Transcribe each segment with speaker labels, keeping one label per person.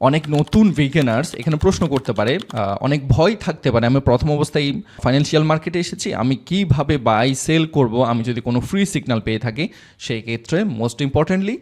Speaker 1: অনেক নতুন বিগিনার্স এখানে প্রশ্ন করতে পারে অনেক ভয় থাকতে পারে। আমি প্রথম অবস্থায় ফাইন্যান্সিয়াল মার্কেটে এসেছি, আমি কীভাবে বাই সেল করব, আমি যদি কোনো ফ্রি সিগনাল পেয়ে থাকি সেই ক্ষেত্রে মোস্ট ইম্পর্টেন্টলি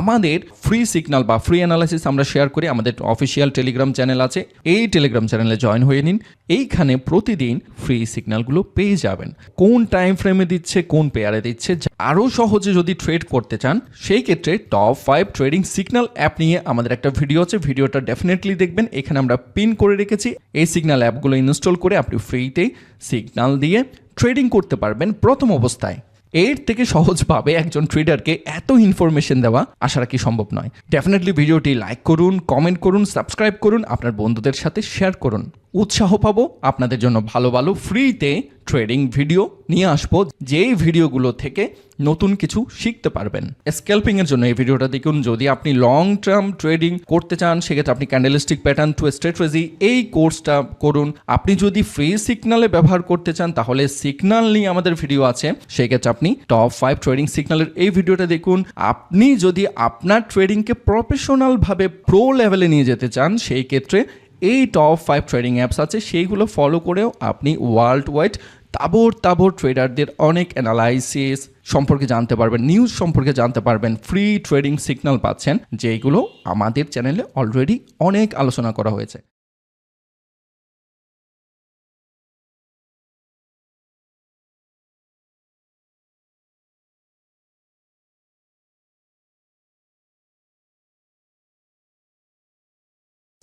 Speaker 1: আমাদের ফ্রি সিগনাল বা ফ্রি অ্যানালাইসিস আমরা শেয়ার করি, আমাদের অফিসিয়াল টেলিগ্রাম চ্যানেল আছে, এই টেলিগ্রাম চ্যানেলে জয়েন হয়ে নিন, এইখানে প্রতিদিন ফ্রি সিগনালগুলো পেয়ে যাবেন। কোন টাইম ফ্রেমে দিচ্ছে, কোন পেয়ারে দিচ্ছে আরও সহজে যদি ট্রেড করতে চান, সেই ক্ষেত্রে top five trading signal app নিয়ে আমাদের একটা ভিডিও আছে ভিডিওটা ডেফিনেটলি দেখবেন। এখানে আমরা পিন করে রেখেছি। এই সিগনাল অ্যাপগুলো ইনস্টল করে আপনি ফ্রিতে সিগনাল দিয়ে ট্রেডিং করতে পারবেন প্রথম অবস্থায়। এর থেকে সহজভাবে একজন ট্রেডারকে এত ইনফরমেশন দেওয়া আশা রাখি সম্ভব নয়। ডেফিনেটলি ভিডিওটি লাইক করুন কমেন্ট করুন সাবস্ক্রাইব করুন, আপনার বন্ধুদের সাথে শেয়ার করুন। উৎসাহ পাবো, আপনাদের জন্য ভালো ভালো ফ্রিতে ট্রেডিং ভিডিও নিয়ে আসব, যেই ভিডিওগুলো থেকে নতুন কিছু শিখতে পারবেন। স্ক্যাল্পিং এর জন্য এই ভিডিওটা দেখুন, যদি আপনি লং টার্ম ট্রেডিং করতে চান, সেক্ষেত্রে আপনি ক্যান্ডেলিস্টিক প্যাটার্ন টু স্ট্র্যাটেজি এই কোর্সটা করুন। আপনি যদি ফ্রি সিগনালে ব্যবহার করতে চান, তাহলে সিগনাল নিয়ে আমাদের ভিডিও আছে। সেক্ষেত্রে আপনি টপ ফাইভ ট্রেডিং সিগনালের এই ভিডিওটা দেখুন। আপনি যদি আপনার ট্রেডিংকে প্রফেশনালভাবে প্রো লেভেলে নিয়ে যেতে চান, সেই ক্ষেত্রে এই টপ ফাইভ ট্রেডিং অ্যাপস আছে, সেইগুলো ফলো করেও আপনি ওয়ার্ল্ড ওয়াইড তাবর তাবর ট্রেডারদের অনেক অ্যানালাইসিস সম্পর্কে জানতে পারবেন নিউজ সম্পর্কে জানতে পারবেন ফ্রি ট্রেডিং সিগন্যাল পাচ্ছেন যেগুলো আমাদের চ্যানেলে অলরেডি অনেক আলোচনা করা হয়েছে।